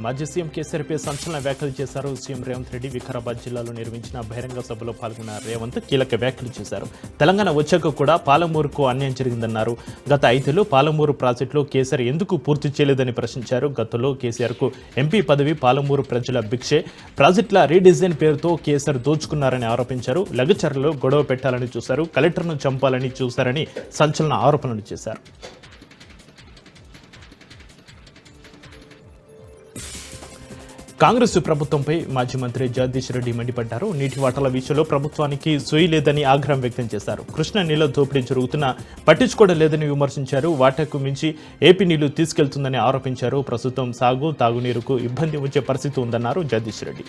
మాజీ సీఎం కేసీఆర్పై సంచలన వ్యాఖ్యలు చేశారు. సీఎం రేవంత్ రెడ్డి వికారాబాద్ జిల్లాలో నిర్మించిన బహిరంగ సభలో పాల్గొన్న రేవంత్ కీలక వ్యాఖ్యలు చేశారు. తెలంగాణ వచ్చాక కూడా పాలమూరుకు అన్యాయం జరిగిందన్నారు. గత ఐదేళ్ళు పాలమూరు ప్రాజెక్టులో కేసీఆర్ ఎందుకు పూర్తి చేయలేదని ప్రశ్నించారు. గతంలో కేసీఆర్కు ఎంపీ పదవి పాలమూరు ప్రజల భిక్షే. ప్రాజెక్టుల రీడిజైన్ పేరుతో కేసీఆర్ దోచుకున్నారని ఆరోపించారు. లగచర్లలో గొడవ పెట్టాలని చూశారు. కలెక్టర్ను చంపాలని చూశారని సంచలన ఆరోపణలు చేశారు. కాంగ్రెస్ ప్రభుత్వంపై మాజీ మంత్రి జగదీష్ రెడ్డి మండిపడ్డారు. నీటి వాటాల విషయంలో ప్రభుత్వానికి సొయ్యి లేదని ఆగ్రహం వ్యక్తం చేశారు. కృష్ణ నీళ్ళ దోపిడీ జరుగుతున్నా పట్టించుకోవడం లేదని విమర్శించారు. వాటకు మించి ఏపీ నీళ్ళు తీసుకెళ్తుందని ఆరోపించారు. ప్రస్తుతం సాగు తాగునీరుకు ఇబ్బంది వచ్చే పరిస్థితి ఉందన్నారు జగదీష్ రెడ్డి.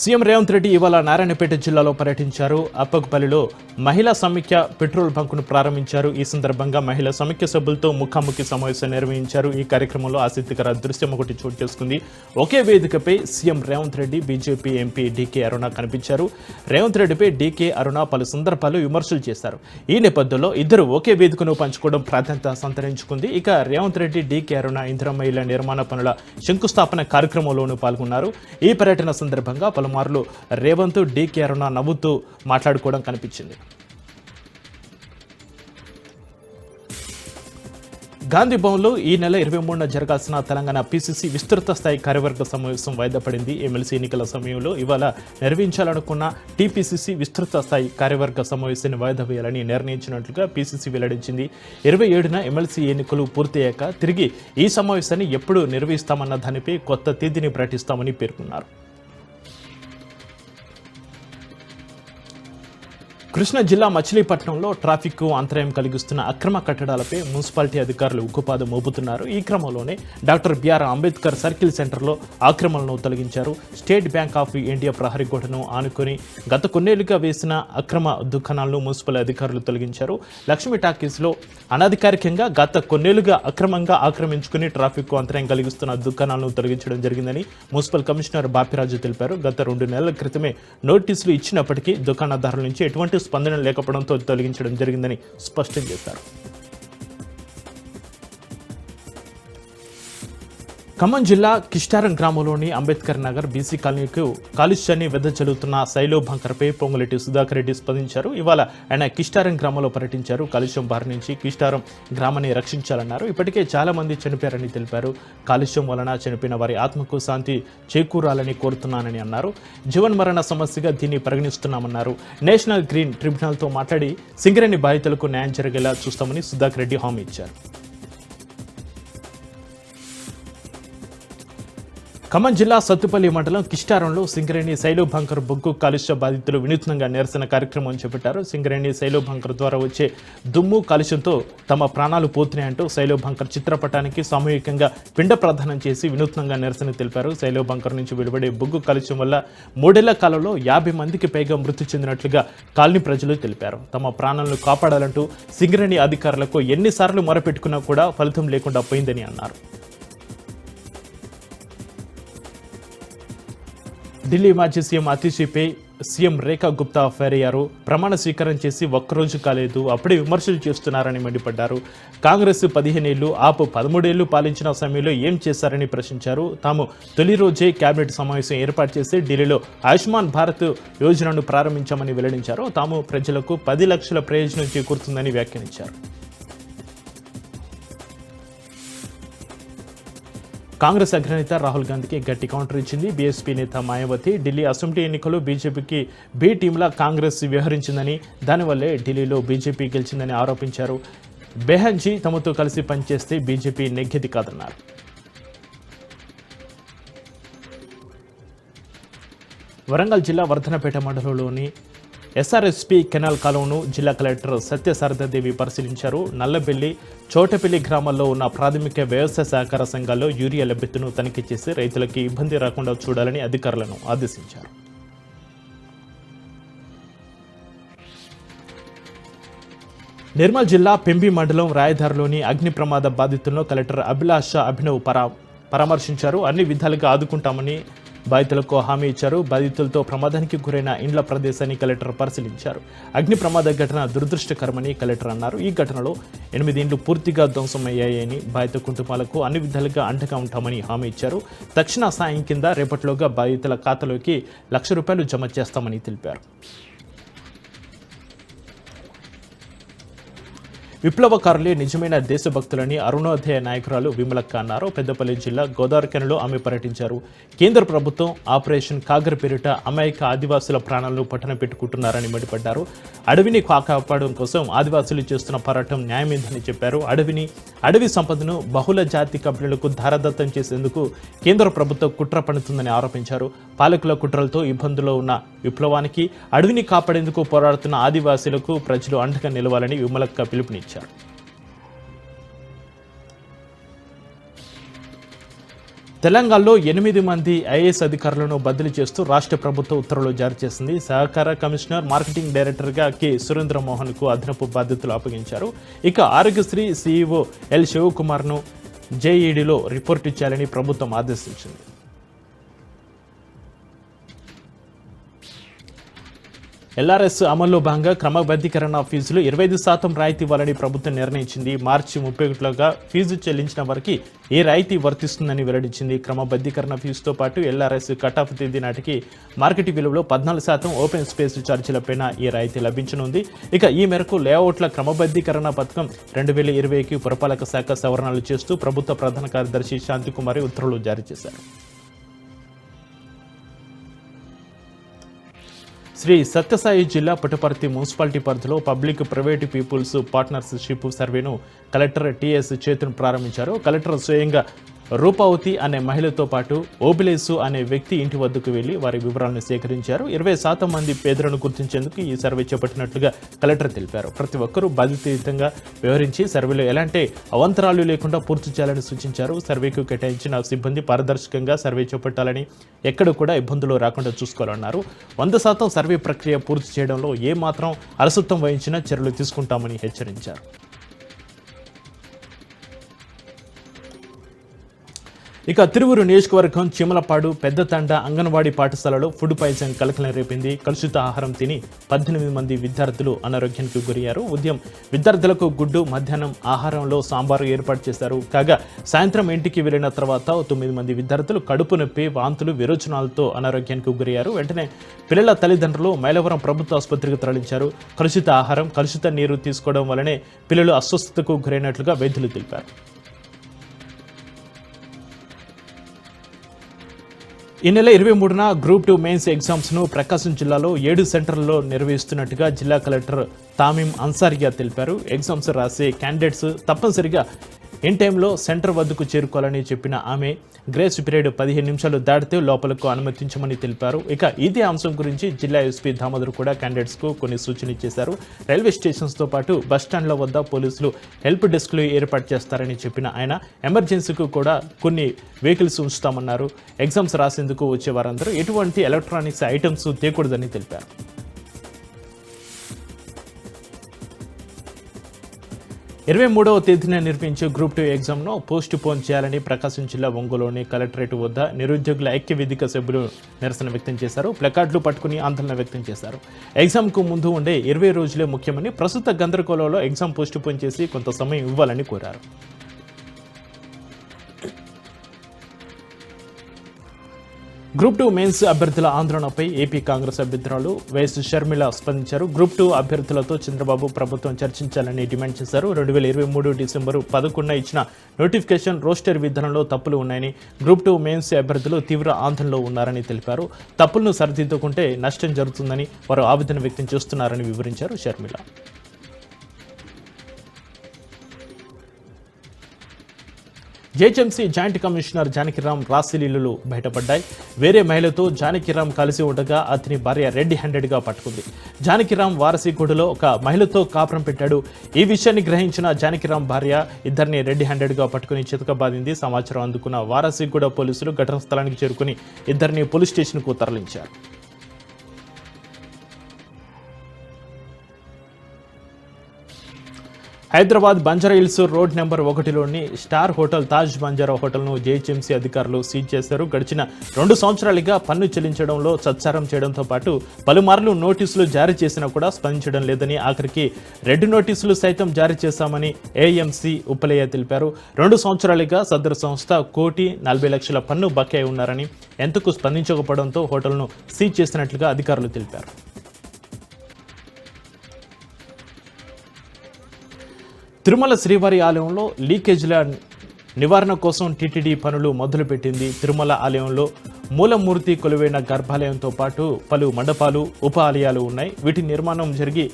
సీఎం రేవంత్ రెడ్డి ఇవాళ నారాయణపేట జిల్లాలో పర్యటించారు. అప్పకపల్లిలో మహిళా సమైక్య పెట్రోల్ బంకును ప్రారంభించారు. ఈ సందర్భంగా మహిళా సమైక్య సభ్యులతో ముఖాముఖి సమావేశం నిర్వహించారు. ఈ కార్యక్రమంలో ఆసక్తికర దృశ్యం ఒకటి చోటు చేసుకుంది. ఒకే వేదికపై CM Revanth Reddy BJP MP D K Aruna కనిపించారు. రేవంత్ రెడ్డిపై డీకే అరుణ పలు సందర్భాల్లో విమర్శలు చేశారు. ఈ నేపథ్యంలో ఇద్దరు ఒకే వేదికను పంచుకోవడం ప్రాధాన్యత సంతరించుకుంది. ఇక రేవంత్ రెడ్డి డీకే అరుణ ఇంద్రమహిళ నిర్మాణ పనుల శంకుస్థాపన కార్యక్రమంలోనూ పాల్గొన్నారు. ఈ పర్యటన సందర్భంగా పలుమార్లు రేవంత్ డీకే అరుణ నవ్వుతూ మాట్లాడుకోవడం కనిపించింది. గాంధీభవన్లో ఈ నెల ఇరవై మూడున జరగాల్సిన తెలంగాణ పీసీసీ విస్తృత స్థాయి కార్యవర్గ సమావేశం వాయిదా పడింది ఎమ్మెల్సీ ఎన్నికల సమయంలో ఇవాళ నిర్వహించాలనుకున్న టీపీసీసీ విస్తృత స్థాయి కార్యవర్గ సమావేశాన్ని వాయిదా వేయాలని నిర్ణయించినట్లుగా పీసీసీ వెల్లడించింది. ఇరవై ఏడున ఎమ్మెల్సీ ఎన్నికలు పూర్తయ్యాక తిరిగి ఈ సమావేశాన్ని ఎప్పుడు నిర్వహిస్తామన్న దానిపై కొత్త తేదీని ప్రకటిస్తామని పేర్కొన్నారు. కృష్ణా జిల్లా మచిలీపట్నంలో ట్రాఫిక్ అంతరాయం కలిగిస్తున్న అక్రమ కట్టడాలపై మున్సిపాలిటీ అధికారులు ఉక్కుపాదం మోపుతున్నారు. ఈ క్రమంలోనే డాక్టర్ బిఆర్ అంబేద్కర్ సర్కిల్ సెంటర్లో ఆక్రమణను తొలగించారు. స్టేట్ బ్యాంక్ ఆఫ్ ఇండియా ప్రహరీ గోడను ఆనుకొని గత కొన్నేళ్ళుగా వేసిన అక్రమ దుకాణాలను మున్సిపల్ అధికారులు తొలగించారు. లక్ష్మీ టాకీస్లో అనధికారికంగా గత కొన్నేళ్ళుగా అక్రమంగా ఆక్రమించుకుని ట్రాఫిక్ అంతరాయం కలిగిస్తున్న దుకాణాలను తొలగించడం జరిగిందని మున్సిపల్ కమిషనర్ బాపిరాజు తెలిపారు. గత రెండు నెలల క్రితమే నోటీసులు ఇచ్చినప్పటికీ దుకాణదారుల నుంచి ఎటువంటి స్పందన లేకపోవడంతో తొలగించడం జరిగిందని స్పష్టం చేశారు. ఖమ్మం జిల్లా కిష్టారం గ్రామంలోని అంబేద్కర్ నగర్ బీసీ కాలనీకు కాలుష్యాన్ని వెదజల్లుతున్న శైలో బంకర్పై పొంగులెట్టి సుధాకర్ రెడ్డి స్పందించారు. ఇవాళ ఆయన కిష్టారం గ్రామంలో పర్యటించారు. కాలుష్యం బారి నుంచి కిష్టారం గ్రామాన్ని రక్షించాలన్నారు. ఇప్పటికే చాలామంది చనిపోయారని తెలిపారు. కాలుష్యం వలన చనిపోయిన వారి ఆత్మకు శాంతి చేకూరాలని కోరుతున్నానని అన్నారు. జీవన్ మరణ సమస్యగా దీన్ని పరిగణిస్తున్నామన్నారు. నేషనల్ గ్రీన్ ట్రిబ్యునల్తో మాట్లాడి సింగరేణి బాధితులకు న్యాయం జరిగేలా చూస్తామని సుధాకర్ రెడ్డి హామీ ఇచ్చారు. ఖమ్మం జిల్లా సత్తుపల్లి మండలం కిష్టారంలో సింగరేణి శైలోభంకర్ బొగ్గు కాలుష్య బాధితులు వినూత్నంగా నిరసన కార్యక్రమం చేపట్టారు. సింగరేణి శైలోభంకర్ ద్వారా వచ్చే దుమ్ము కాలుష్యంతో తమ ప్రాణాలు పోతున్నాయంటూ శైలోభంకర్ చిత్రపటానికి సామూహికంగా పిండ ప్రదానం చేసి వినూత్నంగా నిరసన తెలిపారు. శైలోభంకర్ నుంచి వెలువడే బొగ్గు కాలుష్యం వల్ల మూడేళ్ళ కాలంలో యాభై మందికి పైగా మృతి చెందినట్లుగా కాలనీ ప్రజలు తెలిపారు. తమ ప్రాణాలను కాపాడాలంటూ సింగరేణి అధికారులకు ఎన్నిసార్లు మొరపెట్టుకున్నా కూడా ఫలితం లేకుండా పోయిందని అన్నారు. ఢిల్లీ మాజీ సీఎం అతిషిపై సీఎం రేఖా గుప్తా ఫైర్ అయ్యారు ప్రమాణ స్వీకారం చేసి ఒక్కరోజు కాలేదు. అప్పుడే విమర్శలు చేస్తున్నారని మండిపడ్డారు. కాంగ్రెస్ పదిహేనేళ్ళు ఆపు పదమూడేళ్ళు పాలించిన సమయంలో ఏం చేశారని ప్రశ్నించారు. తాము తొలి రోజే కేబినెట్ సమావేశం ఏర్పాటు చేసి ఢిల్లీలో ఆయుష్మాన్ భారత్ యోజనను ప్రారంభించామని వెల్లడించారు. తాము ప్రజలకు పది లక్షల ప్రయోజనం చేకూరుతుందని వ్యాఖ్యానించారు. కాంగ్రెస్ అగ్రనేత రాహుల్ గాంధీకి గట్టి కౌంటర్ ఇచ్చింది. బీఎస్పీ నేత మాయావతి ఢిల్లీ అసెంబ్లీ ఎన్నికలు బీజేపీకి బి టీంలా కాంగ్రెస్ వ్యవహరించిందని దానివల్లే ఢిల్లీలో బీజేపీ గెలిచిందని ఆరోపించారు. బెహన్జీ తమతో కలిసి పనిచేస్తే బీజేపీ నెగ్గేది కాదన్నారు. వరంగల్ జిల్లా వర్ధనపేట మండలంలోని ఎస్ఆర్ఎస్పి కెనాల్ కాలువను జిల్లా కలెక్టర్ సత్యశారదాదేవి పరిశీలించారు. నల్లబెల్లి చోటపల్లి గ్రామాల్లో ఉన్న ప్రాథమిక వ్యవసాయ సహకార సంఘాల్లో యూరియా లభ్యతను తనిఖీ చేసి రైతులకు ఇబ్బంది రాకుండా చూడాలని అధికారులను ఆదేశించారు. నిర్మల్ జిల్లా పెంబి మండలం రాయదారిలోని అగ్ని ప్రమాద బాధితులను కలెక్టర్ అభిలాష అభినవ్ పరా పరామర్శించారు. అన్ని విధాలుగా ఆదుకుంటామని బాధితులకు హామీ ఇచ్చారు. బాధితులతో ప్రమాదానికి గురైన ఇండ్ల ప్రదేశాన్ని కలెక్టర్ పరిశీలించారు. అగ్ని ప్రమాద ఘటన దురదృష్టకరమని కలెక్టర్ అన్నారు. ఈ ఘటనలో ఎనిమిది ఇండ్లు పూర్తిగా ధ్వంసమయ్యాయని బాధిత కుటుంబాలకు అన్ని విధాలుగా అండగా ఉంటామని హామీ ఇచ్చారు. తక్షణ సాయం కింద రేపటిలోగా బాధితుల ఖాతాలోకి లక్ష రూపాయలు జమ చేస్తామని తెలిపారు. విప్లవకారులే నిజమైన దేశభక్తులని అరుణోదయ నాయకురాలు విమలక్క అన్నారు. పెద్దపల్లి జిల్లా గోదావరిఖనిలో ఆమె పర్యటించారు. కేంద్ర ప్రభుత్వం ఆపరేషన్ కాగర్ పేరిట అమాయక ఆదివాసుల ప్రాణాలను పట్టణ పెట్టుకుంటున్నారని మండిపడ్డారు. అడవిని కాపాడడం కోసం ఆదివాసులు చేస్తున్న పోరాటం న్యాయమేందని చెప్పారు. అడవిని అడవి సంపదను బహుళ జాతి కంపెనీలకు ధారదత్తం చేసేందుకు కేంద్ర ప్రభుత్వం కుట్ర పడుతుందని ఆరోపించారు. పాలకుల కుట్రలతో ఇబ్బందుల్లో ఉన్న విప్లవానికి అడవిని కాపాడేందుకు పోరాడుతున్న ఆదివాసీలకు ప్రజలు అండగా నిలవాలని విమలక్క పిలుపునిచ్చారు. తెలంగాణలో ఎనిమిది మంది ఐఏఎస్ అధికారులను బదిలీ చేస్తూ రాష్ట్ర ప్రభుత్వం ఉత్తర్వులు జారీ చేసింది. సహకార కమిషనర్ మార్కెటింగ్ డైరెక్టర్గా కె. సురేంద్ర మోహన్కు అదనపు బాధ్యతలు అప్పగించారు. ఇక ఆరోగ్యశ్రీ సీఈఓ ఎల్ శివకుమార్ను జేఈడీలో రిపోర్టు ఇచ్చారని ప్రభుత్వం ఆదేశించింది. ఎల్ఆర్ఎస్ అమల్లో భాగంగా క్రమబద్ధీకరణ ఫీజులు ఇరవై ఐదు శాతం రాయితీ ఇవ్వాలని ప్రభుత్వం నిర్ణయించింది. మార్చి ముప్పై ఒకటిలోగా ఫీజు చెల్లించిన వారికి ఈ రాయితీ వర్తిస్తుందని వెల్లడించింది. క్రమబద్ధీకరణ ఫీజుతో పాటు ఎల్ఆర్ఎస్ కట్ ఆఫ్ తేదీ నాటికి మార్కెట్ విలువలో పద్నాలుగు శాతం ఓపెన్ స్పేస్ ఛార్జీలపైన ఈ రాయితీ లభించనుంది. ఇక ఈ మేరకు లేఅవుట్ల క్రమబద్ధీకరణ పథకం రెండు వేల ఇరవైకి పురపాలక శాఖ సవరణలు చేస్తూ ప్రభుత్వ ప్రధాన కార్యదర్శి శాంతికుమారి ఉత్తర్వులు జారీ చేశారు. శ్రీ సత్యసాయి జిల్లా పుట్టపర్తి మున్సిపాలిటీ పరిధిలో పబ్లిక్ ప్రైవేట్ పీపుల్స్ పార్ట్నర్షిప్ సర్వేను కలెక్టర్ టిఎస్ చేతును ప్రారంభించారు. కలెక్టర్ స్వయంగా రూపావతి అనే మహిళతో పాటు ఓబిలేసు అనే వ్యక్తి ఇంటి వద్దకు వెళ్ళి వారి వివరాలను సేకరించారు. ఇరవై శాతం మంది పేదలను గుర్తించేందుకు ఈ సర్వే చేపట్టినట్లుగా కలెక్టర్ తెలిపారు. ప్రతి ఒక్కరూ బాధ్యతాయుతంగా వ్యవహరించి సర్వేలో ఎలాంటి అవంతరాలు లేకుండా పూర్తి చేయాలని సూచించారు. సర్వేకు కేటాయించిన సిబ్బంది పారదర్శకంగా సర్వే చేపట్టాలని ఎక్కడ కూడా ఇబ్బందులు రాకుండా చూసుకోవాలన్నారు. వంద శాతం సర్వే ప్రక్రియ పూర్తి చేయడంలో ఏ మాత్రం అలసత్వం వహించినా చర్యలు తీసుకుంటామని హెచ్చరించారు. ఇక తిరువురు నియోజకవర్గం చిమలపాడు పెద్ద తండ అంగన్వాడీ పాఠశాలలో ఫుడ్ పాయిజన్ కలకలం రేపింది. కలుషిత ఆహారం తిని పద్దెనిమిది మంది విద్యార్థులు అనారోగ్యానికి గురయ్యారు. ఉదయం విద్యార్థులకు గుడ్డు మధ్యాహ్నం ఆహారంలో సాంబారు ఏర్పాటు చేశారు. కాగా సాయంత్రం ఇంటికి వెళ్ళిన తర్వాత తొమ్మిది మంది విద్యార్థులు కడుపు నొప్పి వాంతులు విరోచనాలతో అనారోగ్యానికి గురయ్యారు. వెంటనే పిల్లల తల్లిదండ్రులు మైలవరం ప్రభుత్వ ఆసుపత్రికి తరలించారు. కలుషిత ఆహారం కలుషిత నీరు తీసుకోవడం వల్లనే పిల్లలు అస్వస్థతకు గురైనట్లుగా వైద్యులు తెలిపారు. ఈ నెల ఇరవై మూడున గ్రూప్ టూ మెయిన్స్ ఎగ్జామ్స్ను ప్రకాశం జిల్లాలో ఏడు సెంటర్లలో నిర్వహిస్తున్నట్టుగా జిల్లా కలెక్టర్ తామిం అన్సారియా తెలిపారు. ఎగ్జామ్స్ రాసే క్యాండిడేట్స్ తప్పనిసరిగా ఇన్ టైంలో సెంటర్ వద్దకు చేరుకోవాలని చెప్పిన ఆమె గ్రేస్ పీరియడ్ పదిహేను నిమిషాలు దాటితే లోపలకు అనుమతించమని తెలిపారు. ఇక ఇదే అంశం గురించి జిల్లా ఎస్పీ దామోదర్ కూడా క్యాండిడేట్స్కు కొన్ని సూచనలు చేశారు. రైల్వే స్టేషన్స్తో పాటు బస్ స్టాండ్ల వద్ద పోలీసులు హెల్ప్ డెస్క్లు ఏర్పాటు చేస్తారని చెప్పిన ఆయన ఎమర్జెన్సీకు కూడా కొన్ని వెహికల్స్ ఉంచుతామన్నారు. ఎగ్జామ్స్ రాసేందుకు వచ్చే వారందరూ ఎటువంటి ఎలక్ట్రానిక్స్ ఐటమ్స్ తేకూడదని తెలిపారు. ఇరవై మూడవ తేదీన నిర్వహించే గ్రూప్ టూ ఎగ్జామ్ను పోస్ట్ పోన్ చేయాలని ప్రకాశం జిల్లా ఒంగోలులోని కలెక్టరేట్ వద్ద నిరుద్యోగుల ఐక్య వేదిక సభ్యులు నిరసన వ్యక్తం చేశారు. ప్లకార్డులు పట్టుకుని ఆందోళన వ్యక్తం చేశారు. ఎగ్జామ్కు ముందు ఉండే ఇరవై రోజులే ముఖ్యమని ప్రస్తుత గందరగోళంలో ఎగ్జామ్ పోస్ట్ పోన్ చేసి కొంత సమయం ఇవ్వాలని కోరారు. గ్రూప్ టూ మెయిన్స్ అభ్యర్థుల ఆందోళనపై ఏపీ కాంగ్రెస్ అభ్యర్థురాలు వైఎస్ షర్మిల స్పందించారు. గ్రూప్ టూ అభ్యర్థులతో చంద్రబాబు ప్రభుత్వం చర్చించాలని డిమాండ్ చేశారు. రెండు వేల ఇరవై మూడు డిసెంబరు పదకొండున ఇచ్చిన నోటిఫికేషన్ రోస్టర్ విధానంలో తప్పులు ఉన్నాయని గ్రూప్ టూ మెయిన్స్ అభ్యర్థులు తీవ్ర ఆందోళనలో ఉన్నారని తెలిపారు. తప్పులను సరిదిద్దుకుంటే నష్టం జరుగుతుందని వారు ఆవేదన వ్యక్తం చేస్తున్నారని వివరించారు Sharmila. GHMC joint commissioner Janakiram రాసిలీలు బయటపడ్డాయి. వేరే మహిళతో జానకిరామ్ కలిసి ఉండగా అతని భార్య రెడ్ హ్యాండెడ్గా పట్టుకుంది. జానకిరామ్ వారసిగూడలో ఒక మహిళతో కాపురం పెట్టాడు. ఈ విషయాన్ని గ్రహించిన జానకిరామ్ భార్య ఇద్దరిని రెడ్ హ్యాండెడ్గా పట్టుకుని చితకబాదింది సమాచారం అందుకున్న వారసిగూడ పోలీసులు ఘటనా స్థలానికి చేరుకుని ఇద్దరిని పోలీస్ స్టేషన్కు తరలించారు. హైదరాబాద్ బంజారాహిల్స్ రోడ్ నెంబర్ ఒకటిలోని స్టార్ హోటల్ తాజ్ బంజారా హోటల్ను జేహెచ్ఎంసీ అధికారులు సీజ్ చేశారు. గడిచిన రెండు సంవత్సరాలుగా పన్ను చెల్లించడంలో సత్సారం చేయడంతో పాటు పలుమార్లు నోటీసులు జారీ చేసినా కూడా స్పందించడం లేదని ఆఖరికి రెడ్ నోటీసులు సైతం జారీ చేశామని ఏఎంసీ ఉప్పలయ్య తెలిపారు. రెండు సంవత్సరాలుగా సదరు సంస్థ కోటి నలభై లక్షల పన్ను బకాయి ఉన్నారని ఎందుకు స్పందించకపోవడంతో హోటల్ను సీజ్ చేసినట్లుగా అధికారులు తెలిపారు. తిరుమల శ్రీవారి ఆలయంలో లీకేజ్ల నివారణ కోసం టీటీడీ పనులు మొదలుపెట్టింది తిరుమల ఆలయంలో మూలమూర్తి కొలువైన గర్భాలయంతో పాటు పలు మండపాలు ఉప ఆలయాలు ఉన్నాయి. వీటి నిర్మాణం జరిగి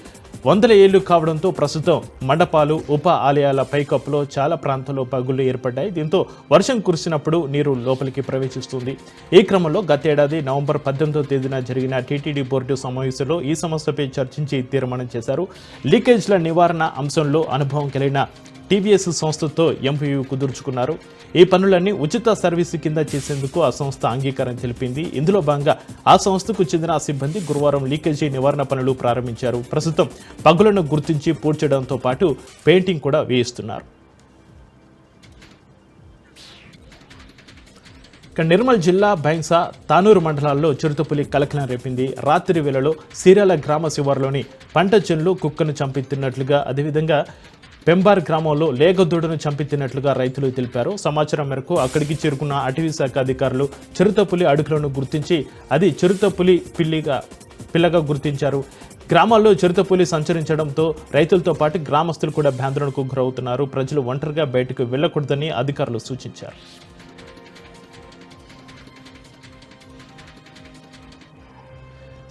వందల ఏళ్ళు కావడంతో ప్రస్తుతం మండపాలు ఉప ఆలయాల పైకప్పులో చాలా ప్రాంతాల్లో పగుళ్ళు ఏర్పడ్డాయి. దీంతో వర్షం కురిసినప్పుడు నీరు లోపలికి ప్రవేశిస్తుంది. ఈ క్రమంలో గతేడాది నవంబర్ పద్దెనిమిదో తేదీన జరిగిన టీటీడీ బోర్డు సమావేశంలో ఈ సమస్యపై చర్చించి తీర్మానం చేశారు. లీకేజ్ల నివారణ అంశంలో అనుభవం కలిగిన టీవీఎస్ సంస్థతో ఎంపీయూ కుదుర్చుకున్నారు. ఈ పనులన్నీ ఉచిత సర్వీసు కింద చేసేందుకు ఆ సంస్థ అంగీకారం తెలిపింది. ఇందులో భాగంగా ఆ సంస్థకు చెందిన ఆ సిబ్బంది గురువారం లీకేజీ నివారణ పనులు ప్రారంభించారు. ప్రస్తుతం పగులను గుర్తించి పూడ్చడంతో పాటు పెయింటింగ్ కూడా వేయిస్తున్నారు. ఇక నిర్మల్ జిల్లా బైంసా తానూరు మండలాల్లో చిరుతపులి కలకలం రేపింది. రాత్రి వేళలో సీరాల గ్రామ శివారులోని పంట చెన్లు కుక్కను చంపి తిన్నట్లుగా అదేవిధంగా పెంబార్ గ్రామంలో లేగదూడను చంపి తిన్నట్లుగా రైతులు తెలిపారు. సమాచారం మేరకు అక్కడికి చేరుకున్న అటవీ శాఖ అధికారులు చిరుతపులి అడుగులను గుర్తించి అది చిరుతపులి పిల్లిగా పిల్లగా గుర్తించారు. గ్రామాల్లో చిరుతపులి సంచరించడంతో రైతులతో పాటు గ్రామస్తులు కూడా భ్యాందోళనకు గురవుతున్నారు. ప్రజలు ఒంటరిగా బయటకు వెళ్ళకూడదని అధికారులు సూచించారు.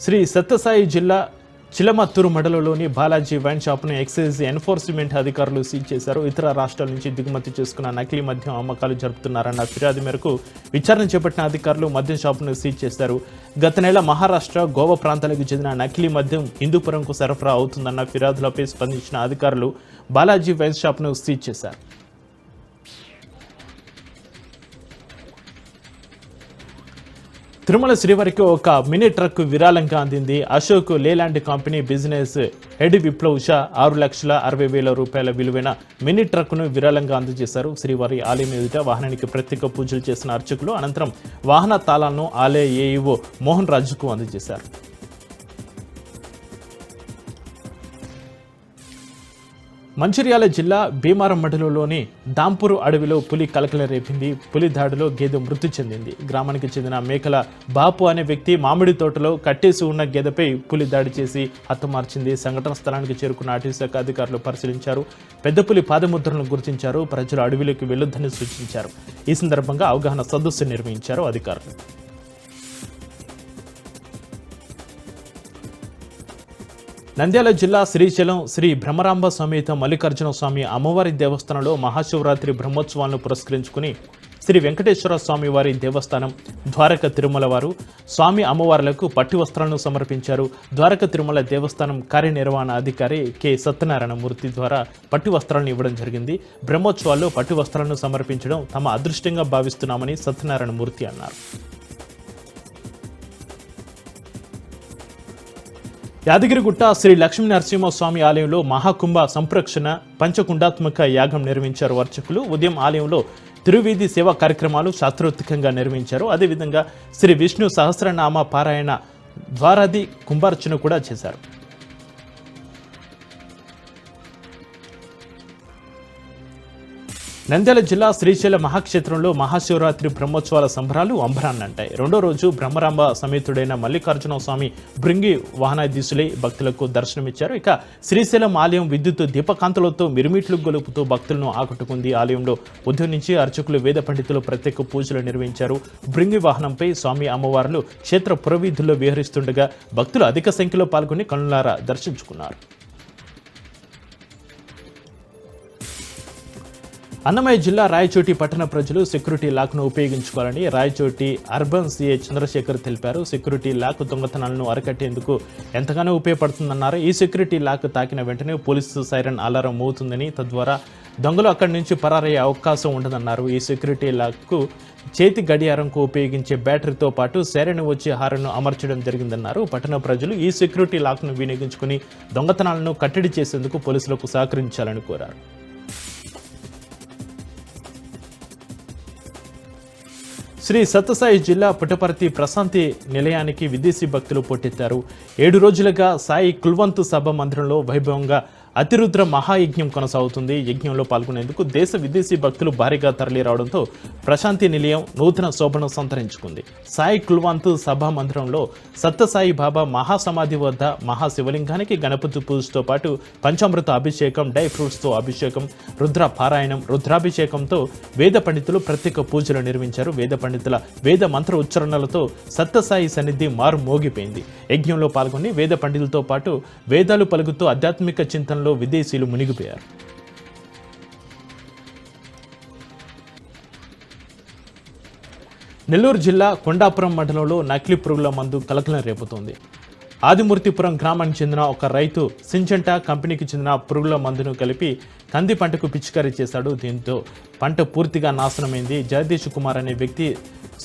శ్రీ సత్యసాయి జిల్లా చిలమత్తూరు మండలంలోని బాలాజీ వైన్ షాప్ను ఎక్సైజ్ ఎన్ఫోర్స్మెంట్ అధికారులు సీజ్ చేశారు. ఇతర రాష్ట్రాల నుంచి దిగుమతి చేసుకున్న నకిలీ మద్యం అమ్మకాలు జరుపుతున్నారన్న ఫిర్యాదు మేరకు విచారణ చేపట్టిన అధికారులు మద్యం షాపును సీజ్ చేశారు. గత నెల మహారాష్ట్ర గోవా ప్రాంతాలకు చెందిన నకిలీ మద్యం హిందూపురంకు సరఫరా అవుతుందన్న ఫిర్యాదులపై స్పందించిన అధికారులు బాలాజీ వైన్ షాప్ను సీజ్ చేశారు. తిరుమల శ్రీవారికి ఒక మినీ ట్రక్ విరాళంగా అందింది. Ashok Leyland company business head Viplav Shah ఆరు లక్షల అరవై వేల రూపాయల విలువైన మినీ ట్రక్ను విరాళంగా అందజేశారు. శ్రీవారి ఆలయం ఎదుట వాహనానికి ప్రత్యేక పూజలు చేసిన అర్చకులు అనంతరం వాహన తాళాలను ఆలయ ఏఈఓ మోహన్ రాజుకు అందజేశారు. మంచిర్యాల జిల్లా భీమారం మండలంలోని దాంపూరు అడవిలో పులి కలకల రేపింది. పులి దాడిలో గేదె మృతి చెందింది. గ్రామానికి చెందిన మేకల బాపు అనే వ్యక్తి మామిడి తోటలో కట్టేసి ఉన్న గేదెపై పులి దాడి చేసి హతమార్చింది సంఘటన స్థలానికి చేరుకున్న అటవీశాఖ అధికారులు పరిశీలించారు. పెద్ద పులి పాదముద్రలను గుర్తించారు. ప్రజలు అడవిలోకి వెళ్ళొద్దని సూచించారు. ఈ సందర్భంగా అవగాహన సదస్సు నిర్వహించారు అధికారులు. నంద్యాల జిల్లా శ్రీశైలం శ్రీ భ్రమరాంబ సమేత మల్లికార్జున స్వామి అమ్మవారి దేవస్థానంలో మహాశివరాత్రి బ్రహ్మోత్సవాలను పురస్కరించుకుని శ్రీ వెంకటేశ్వర స్వామి వారి దేవస్థానం ద్వారక తిరుమల వారు స్వామి అమ్మవార్లకు పట్టివస్త్రాలను సమర్పించారు. ద్వారక తిరుమల దేవస్థానం కార్యనిర్వహణ అధికారి కె. సత్యనారాయణ మూర్తి ద్వారా పట్టివస్త్రాలను ఇవ్వడం జరిగింది. బ్రహ్మోత్సవాల్లో పట్టి వస్త్రాలను సమర్పించడం తమ అదృష్టంగా భావిస్తున్నామని సత్యనారాయణ మూర్తి అన్నారు. యాదగిరిగుట్ట శ్రీ లక్ష్మీ నరసింహస్వామి ఆలయంలో మహాకుంభ సంప్రక్షణ పంచకుండాత్మక యాగం నిర్వహించారు అర్చకులు. ఉదయం ఆలయంలో తిరువీధి సేవా కార్యక్రమాలు శాస్త్రోత్కంగా నిర్వహించారు. అదేవిధంగా శ్రీ విష్ణు సహస్రనామ పారాయణ ద్వారాది కుంభార్చన కూడా చేశారు. నంద్యాల జిల్లా శ్రీశైల మహాక్షేత్రంలో మహాశివరాత్రి బ్రహ్మోత్సవాల సంబరాలు అంబరాన్నంటాయి. రెండో రోజు బ్రహ్మరాంబ సమేతుడైన మల్లికార్జున స్వామి భృంగి వాహనాధీశులై భక్తులకు దర్శనమిచ్చారు. ఇక శ్రీశైలం ఆలయం విద్యుత్ దీపకాంతలతో మిరుమిట్లు గొలుపుతూ భక్తులను ఆకట్టుకుంది. ఆలయంలో ఉదయం నుంచి అర్చకులు వేద పండితులు ప్రత్యేక పూజలు నిర్వహించారు. భృంగి వాహనంపై స్వామి అమ్మవార్లు క్షేత్ర పురవీధుల్లో విహరిస్తుండగా భక్తులు అధిక సంఖ్యలో పాల్గొని కనులారా దర్శించుకున్నారు. అన్నమయ్య జిల్లా రాయచోటి పట్టణ ప్రజలు సెక్యూరిటీ లాక్ను ఉపయోగించుకోవాలని రాయచోటి అర్బన్ సీఏ చంద్రశేఖర్ తెలిపారు. సెక్యూరిటీ లాక్ దొంగతనాలను అరికట్టేందుకు ఎంతగానో ఉపయోగపడుతుందన్నారు. ఈ సెక్యూరిటీ లాక్ తాకిన వెంటనే పోలీసు సైరన్ అలారం మోగుతుందని తద్వారా దొంగలు అక్కడి నుంచి పరారయ్యే అవకాశం ఉండదన్నారు. ఈ సెక్యూరిటీ లాక్కు చేతి గడియారంకు ఉపయోగించే బ్యాటరీతో పాటు సైరన్ వచ్చే హారను అమర్చడం జరిగిందన్నారు. పట్టణ ప్రజలు ఈ సెక్యూరిటీ లాక్ను వినియోగించుకుని దొంగతనాలను కట్టడి చేసేందుకు పోలీసులకు సహకరించాలని కోరారు. శ్రీ సత్యసాయి జిల్లా పుట్టపర్తి ప్రశాంతి నిలయానికి విదేశీ భక్తులు పోటెత్తారు. ఏడు రోజులుగా సాయి కుల్వంతు సభ మందిరంలో వైభవంగా అతిరుద్ర మహాయజ్ఞం కొనసాగుతుంది. యజ్ఞంలో పాల్గొనేందుకు దేశ విదేశీ భక్తులు భారీగా తరలిరావడంతో ప్రశాంతి నిలయం నూతన శోభను సంతరించుకుంది. సాయి కుల్వంతు సభా మందిరంలో సత్యసాయి బాబా మహాసమాధి వద్ద మహాశివలింగానికి గణపతి పూజతో పాటు పంచామృత అభిషేకం డై ఫ్రూట్స్తో అభిషేకం రుద్ర పారాయణం రుద్రాభిషేకంతో వేద పండితులు ప్రత్యేక పూజలు నిర్మించారు వేద పండితుల వేద మంత్ర ఉచ్చరణలతో సత్యసాయి సన్నిధి మారు మోగిపోయింది యజ్ఞంలో పాల్గొని వేద పండితులతో పాటు వేదాలు పలుకుతూ ఆధ్యాత్మిక చింతనలు విదేశీయులు మునిగిపోయారు. నెల్లూరు జిల్లా కొండాపురం మండలంలో నకిలీ పురుగుల మందు కలకలం రేపుతోంది. ఆదిమూర్తిపురం గ్రామానికి చెందిన ఒక రైతు సింజంటా కంపెనీకి చెందిన పురుగుల మందును కలిపి కంది పంటకు పిచికారీ చేశాడు. దీంతో పంట పూర్తిగా నాశనమైంది. జగదీష్ కుమార్ అనే వ్యక్తి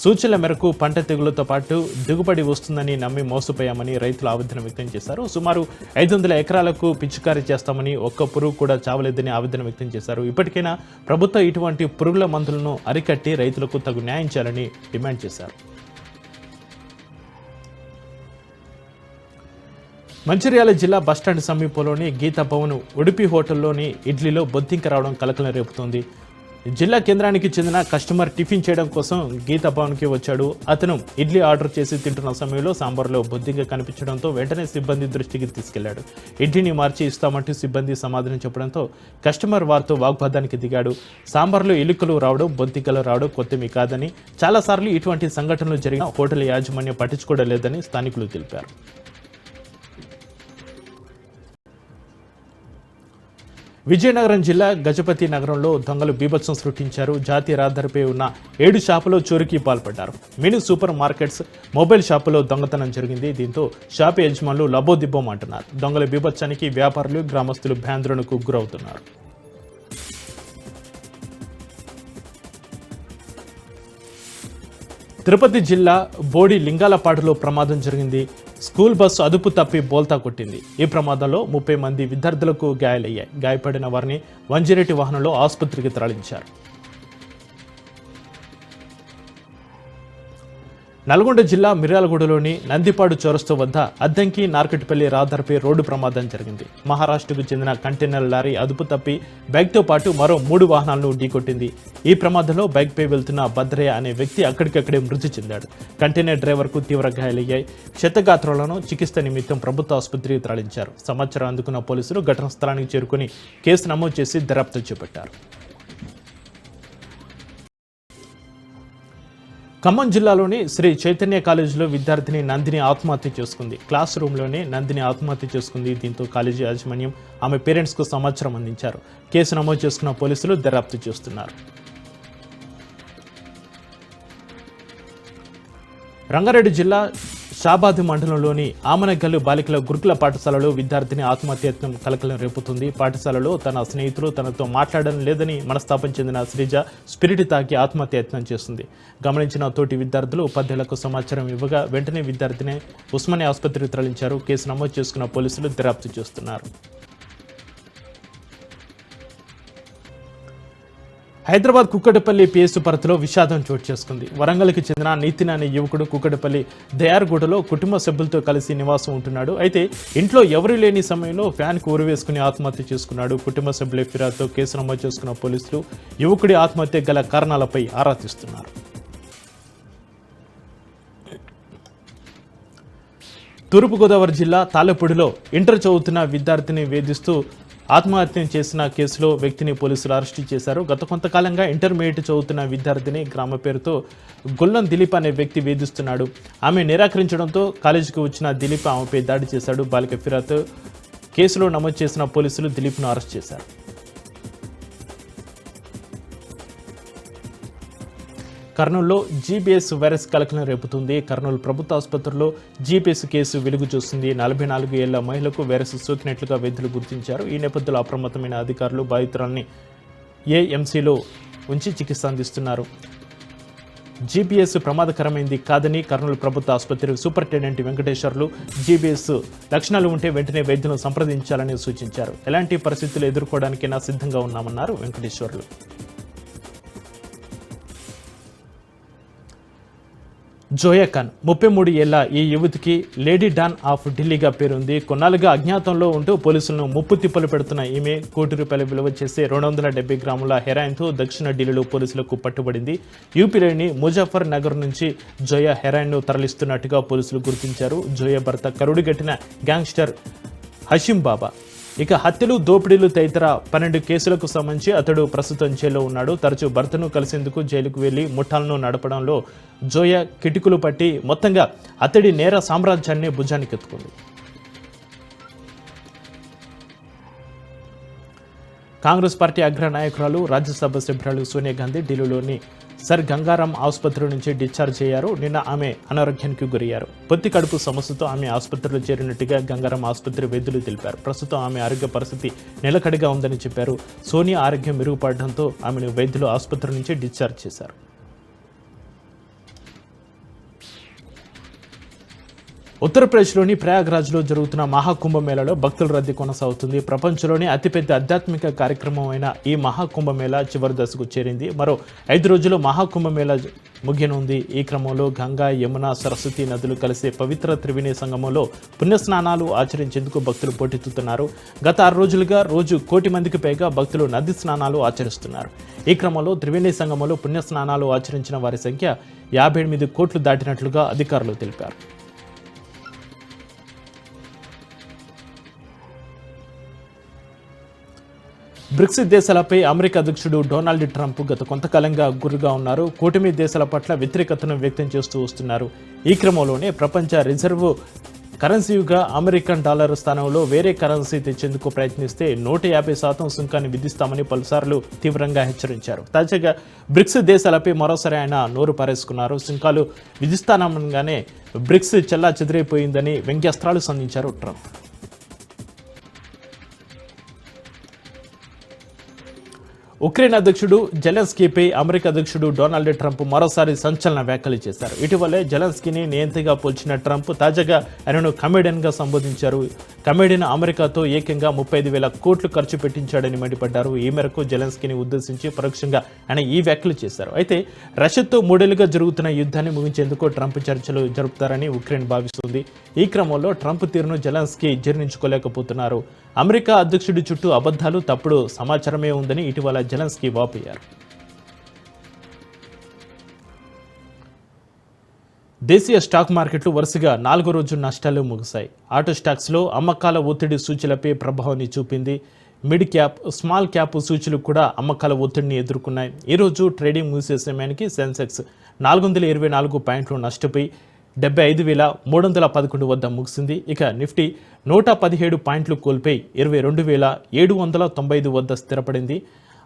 సూచనల మేరకు పంట తెగులతో పాటు దిగుబడి వస్తుందని నమ్మి మోసపోయామని రైతులు ఆవేదన వ్యక్తం చేశారు. సుమారు ఐదు వందల ఎకరాలకు పిచికారీ చేస్తామని ఒక్క పురుగు కూడా చావలేదని ఆవేదన వ్యక్తం చేశారు. ఇప్పటికైనా ప్రభుత్వం ఇటువంటి పురుగుల మందులను అరికట్టి రైతులకు తగు న్యాయం చేయాలని డిమాండ్ చేశారు. మంచిర్యాల జిల్లా బస్టాండ్ సమీపంలోని గీత భవన్ ఉడిపి హోటల్లోని ఇడ్లీలో బొద్దింక రావడం కలకలం రేపుతోంది. జిల్లా కేంద్రానికి చెందిన కస్టమర్ టిఫిన్ చేయడం కోసం గీత భవన్కి వచ్చాడు. అతను ఇడ్లీ ఆర్డర్ చేసి తింటున్న సమయంలో సాంబార్లో బొద్దింక కనిపించడంతో వెంటనే సిబ్బంది దృష్టికి తీసుకెళ్ళాడు. ఇడ్లీని మార్చి ఇస్తామంటూ సిబ్బంది సమాధానం చెప్పడంతో కస్టమర్ వారితో వాగ్వాదానికి దిగాడు. సాంబార్లో ఎలుకలు రావడం బొద్దింకలు రావడం కొత్తమి కాదని చాలాసార్లు ఇటువంటి సంఘటనలు జరిగిన హోటల్ యాజమాన్యం పట్టించుకోవడం లేదని స్థానికులు తెలిపారు. విజయనగరం జిల్లా గజపతి నగరంలో దొంగలు బీభత్సం సృష్టించారు. జాతీయ రహదారిపై ఉన్న ఏడు షాపులో చోరీకి పాల్పడ్డారు. మినీ సూపర్ మార్కెట్స్ మొబైల్ షాపులో దొంగతనం జరిగింది. దీంతో షాపు యజమానులు లబోదిబ్బం అంటున్నారు. దొంగల బీభత్సానికి వ్యాపారులు గ్రామస్తులు భ్యాంధ్రులకు గురవుతున్నారు. తిరుపతి జిల్లా బోడి లింగాలపాడులో ప్రమాదం జరిగింది. స్కూల్ బస్సు అదుపు తప్పి బోల్తా కొట్టింది. ఈ ప్రమాదంలో ముప్పై మంది విద్యార్థులకు గాయాలయ్యాయి. గాయపడిన వారిని వంజిరెడ్డి వాహనంలో ఆసుపత్రికి తరలించారు. నల్గొండ జిల్లా మిర్యాలగూడలోని నందిపాడు చోరస్తో వద్ద అద్దంకి నార్కటిపల్లి రాధర్పై రోడ్డు ప్రమాదం జరిగింది. మహారాష్ట్రకు చెందిన కంటైనర్ లారీ అదుపు తప్పి బైక్తో పాటు మరో మూడు వాహనాలను ఢీకొట్టింది. ఈ ప్రమాదంలో బైక్పై వెళ్తున్న భద్రయ్య అనే వ్యక్తి అక్కడికక్కడే మృతి చెందాడు. కంటైనర్ డ్రైవర్కు తీవ్ర గాయాలయ్యాయి. క్షతగాత్రులను చికిత్స నిమిత్తం ప్రభుత్వ ఆసుపత్రికి తరలించారు. సమాచారం అందుకున్న పోలీసులు ఘటనా స్థలానికి చేరుకుని కేసు నమోదు చేసి దర్యాప్తు చేపట్టారు. ఖమ్మం జిల్లాలోని శ్రీ చైతన్య కాలేజీలో విద్యార్థిని నందిని ఆత్మహత్య చేసుకుంది. క్లాస్ రూమ్లోనే నందిని ఆత్మహత్య చేసుకుంది. దీంతో కాలేజీ యాజమాన్యం ఆమె పేరెంట్స్కు సమాచారం అందించారు. కేసు నమోదు చేసుకున్న పోలీసులు దర్యాప్తు చేస్తున్నారు. రంగారెడ్డి జిల్లా షాబాద్ మండలంలోని ఆమనగల్లు బాలికల గురుకుల పాఠశాలలో విద్యార్థిని ఆత్మహత్యత్నం కలకలం రేపుతుంది. పాఠశాలలో తన స్నేహితులు తనతో మాట్లాడడం లేదని మనస్తాపం చెందిన శ్రీజ స్పిరిట్ తాకి ఆత్మహత్యత్నం చేస్తుంది. గమనించిన తోటి విద్యార్థులు ఉపాధ్యాయులకు సమాచారం ఇవ్వగా వెంటనే విద్యార్థిని ఉస్మానియా ఆసుపత్రికి తరలించారు. కేసు నమోదు చేసుకున్న పోలీసులు దర్యాప్తు చేస్తున్నారు. హైదరాబాద్ కుక్కడపల్లి పిఎస్సు పరిధిలో విషాదం చోటు చేసుకుంది. వరంగల్కి చెందిన నితిన్ అనే యువకుడు కుక్కడపల్లి దయార్గూడలో కుటుంబ సభ్యులతో కలిసి నివాసం ఉంటున్నాడు. అయితే ఇంట్లో ఎవరు లేని సమయంలో ఫ్యాన్కు ఉరివేసుకుని ఆత్మహత్య చేసుకున్నాడు. కుటుంబ సభ్యుల ఫిర్యాదుతో కేసు నమోదు చేసుకున్న పోలీసులు యువకుడి ఆత్మహత్య గల కారణాలపై ఆరా తీస్తున్నారు. తూర్పుగోదావరి జిల్లా తాలపూడిలో ఇంటర్ చదువుతున్న విద్యార్థిని వేధిస్తూ ఆత్మహత్య చేసిన కేసులో వ్యక్తిని పోలీసులు అరెస్టు చేశారు. గత కొంతకాలంగా ఇంటర్మీడియట్ చదువుతున్న విద్యార్థిని గ్రామ పేరుతో గొల్లం దిలీప్ అనే వ్యక్తి వేధిస్తున్నాడు. ఆమె నిరాకరించడంతో కాలేజీకి వచ్చిన దిలీప్ ఆమెపై దాడి చేశాడు. బాలిక ఫిర్యాదు కేసులో నమోదు చేసిన పోలీసులు దిలీప్ను అరెస్ట్ చేశారు. కర్నూలులో జీబీఎస్ వైరస్ కలకలం రేపుతుంది. కర్నూలు ప్రభుత్వ ఆసుపత్రిలో జీబీఎస్ కేసు వెలుగు చూస్తుంది. నలభై నాలుగు ఏళ్ళ మహిళకు వైరస్ సోకినట్లుగా వైద్యులు గుర్తించారు. ఈ నేపథ్యంలో అప్రమత్తమైన అధికారులు బాధితురాల్ని ఏఎంసీలో ఉంచి చికిత్స అందిస్తున్నారు. జీబీఎస్ ప్రమాదకరమైంది కాదని కర్నూలు ప్రభుత్వ ఆసుపత్రి సూపరింటెండెంట్ వెంకటేశ్వర్లు జీబీఎస్ లక్షణాలు ఉంటే వెంటనే వైద్యులను సంప్రదించాలని సూచించారు. ఎలాంటి పరిస్థితులు ఎదుర్కోవడానికైనా సిద్ధంగా ఉన్నామన్నారు వెంకటేశ్వర్లు. జోయా ఖాన్ ముప్పై మూడు ఏళ్ళ ఈ యువతికి లేడీ డాన్ ఆఫ్ ఢిల్లీగా పేరుంది. కొన్నాళ్ళుగా అజ్ఞాతంలో ఉంటూ పోలీసులను ముప్పు తిప్పలు పెడుతున్న ఈమె కోటి రూపాయల విలువ చేసే రెండు వందల డెబ్బై గ్రాముల హెరాయిన్తో దక్షిణ ఢిల్లీలో పోలీసులకు పట్టుబడింది. యూపీలోని ముజాఫర్ నగర్ నుంచి జోయా హెరాయిన్ను తరలిస్తున్నట్టుగా పోలీసులు గుర్తించారు. జోయా భర్త కరుడుగట్టిన గ్యాంగ్స్టర్ హషిం బాబా. ఇక హత్యలు దోపిడీలు తదితర పన్నెండు కేసులకు సంబంధించి అతడు ప్రస్తుతం జైల్లో ఉన్నాడు. తరచూ భర్తను కలిసేందుకు జైలుకు వెళ్ళి ముఠాలను నడపడంలో జోయ కిటుకులు పట్టి మొత్తంగా అతడి నేర సామ్రాజ్యాన్ని భుజానికెత్తుకుంది కాంగ్రెస్ పార్టీ అగ్ర నాయకురాలు రాజ్యసభ సభ్యురాలు సోనియా గాంధీ ఢిల్లీలోని సర్ గంగారాం ఆసుపత్రి నుంచి డిశ్చార్జ్ అయ్యారు. నిన్న ఆమె అనారోగ్యానికి గురయ్యారు. పొత్తి కడుపు సమస్యతో ఆమె ఆసుపత్రిలో చేరినట్టుగా గంగారాం ఆసుపత్రి వైద్యులు తెలిపారు. ప్రస్తుతం ఆమె ఆరోగ్య పరిస్థితి నిలకడగా ఉందని చెప్పారు. సోనియా ఆరోగ్యం మెరుగుపడడంతో ఆమెను వైద్యులు ఆసుపత్రి నుంచి డిశ్చార్జ్ చేశారు. ఉత్తరప్రదేశ్లోని ప్రయాగ్రాజ్లో జరుగుతున్న మహాకుంభమేళలో భక్తుల రద్దీ కొనసాగుతుంది. ప్రపంచంలోనే అతిపెద్ద ఆధ్యాత్మిక కార్యక్రమం అయిన ఈ మహాకుంభమేళ చివరి దశకు చేరింది. మరో ఐదు రోజులు మహాకుంభమేళ ముగియనుంది. ఈ క్రమంలో గంగా యమున సరస్వతి నదులు కలిసే పవిత్ర త్రివేణి సంగమంలో పుణ్యస్నానాలు ఆచరించేందుకు భక్తులు పోటెత్తుతున్నారు గత ఆరు రోజులుగా రోజు కోటి మందికి పైగా భక్తులు నది స్నానాలు ఆచరిస్తున్నారు. ఈ క్రమంలో త్రివేణి సంగమంలో పుణ్యస్నానాలు ఆచరించిన వారి సంఖ్య యాభై ఎనిమిది కోట్లు దాటినట్లుగా అధికారులు తెలిపారు. బ్రిక్స్ దేశాలపై అమెరికా అధ్యక్షుడు డొనాల్డ్ ట్రంప్ గత కొంతకాలంగా గురుగా ఉన్నారు. కూటమి దేశాల పట్ల వ్యతిరేకతను వ్యక్తం చేస్తూ వస్తున్నారు. ఈ క్రమంలోనే ప్రపంచ రిజర్వ్ కరెన్సీగా అమెరికన్ డాలర్ స్థానంలో వేరే కరెన్సీ తెచ్చేందుకు ప్రయత్నిస్తే నూట యాభై శాతం సుంకాన్ని విధిస్తామని పలుసార్లు తీవ్రంగా హెచ్చరించారు. తాజాగా బ్రిక్స్ దేశాలపై మరోసారి ఆయన నోరు పారేసుకున్నారు. సుంకాలు విధిస్తానగానే బ్రిక్స్ చెల్లా చెదిరైపోయిందని వ్యంగ్యాస్త్రాలు సంధించారు ట్రంప్. ఉక్రెయిన్ అధ్యక్షుడు జెలెన్స్కీపై అమెరికా అధ్యక్షుడు డొనాల్డ్ ట్రంప్ మరోసారి సంచలన వ్యాఖ్యలు చేశారు. ఇటీవలే జెలెన్స్కీని నియంత్రిగా పోల్చిన ట్రంప్ తాజాగా ఆయనను కమెడియన్గా సంబోధించారు. కమెడియన్ అమెరికాతో ఏకంగా ముప్పై ఐదు వేల కోట్లు ఖర్చు పెట్టించాడని మండిపడ్డారు. ఈ మేరకు జెలెన్స్కీని ఉద్దేశించి పరోక్షంగా ఆయన ఈ వ్యాఖ్యలు చేశారు. అయితే రష్యాతో మూడేళ్ళుగా జరుగుతున్న యుద్ధాన్ని ముగించేందుకు ట్రంప్ చర్చలు జరుపుతారని ఉక్రెయిన్ భావిస్తుంది. ఈ క్రమంలో ట్రంప్ తీరును జెలెన్స్కీ జీర్ణించుకోలేకపోతున్నారు. అమెరికా అధ్యక్షుడి చుట్టూ అబద్ధాలు తప్పుడు సమాచారమే ఉందని ఇటీవల జెలెన్స్కీ వాపోయారు. దేశీయ స్టాక్ మార్కెట్లు వరుసగా నాలుగో రోజు నష్టాలు ముగిశాయి. ఆటో స్టాక్స్లో అమ్మకాల ఒత్తిడి సూచీలపై ప్రభావాన్ని చూపింది. మిడ్ క్యాప్ స్మాల్ క్యాప్ సూచీలు కూడా అమ్మకాల ఒత్తిడిని ఎదుర్కొన్నాయి. ఈరోజు ట్రేడింగ్ ముగిసే సమయానికి సెన్సెక్స్ నాలుగు వందల ఇరవై నాలుగు పాయింట్లు నష్టపోయి డెబ్బై ఐదు వేల మూడు వందల పదకొండు వద్ద ముగిసింది. ఇక నిఫ్టీ నూట పదిహేడు పాయింట్లు కోల్పోయి ఇరవై రెండు వేల ఏడు వందల తొంభై ఐదు వద్ద స్థిరపడింది.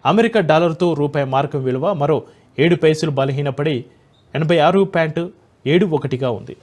అమెరికా డాలర్తో రూపాయి మార్కం విలువ మరో ఏడు పైసలు బలహీనపడి ఎనభై ఆరు పాయింట్ ఏడు ఒకటిగా ఉంది.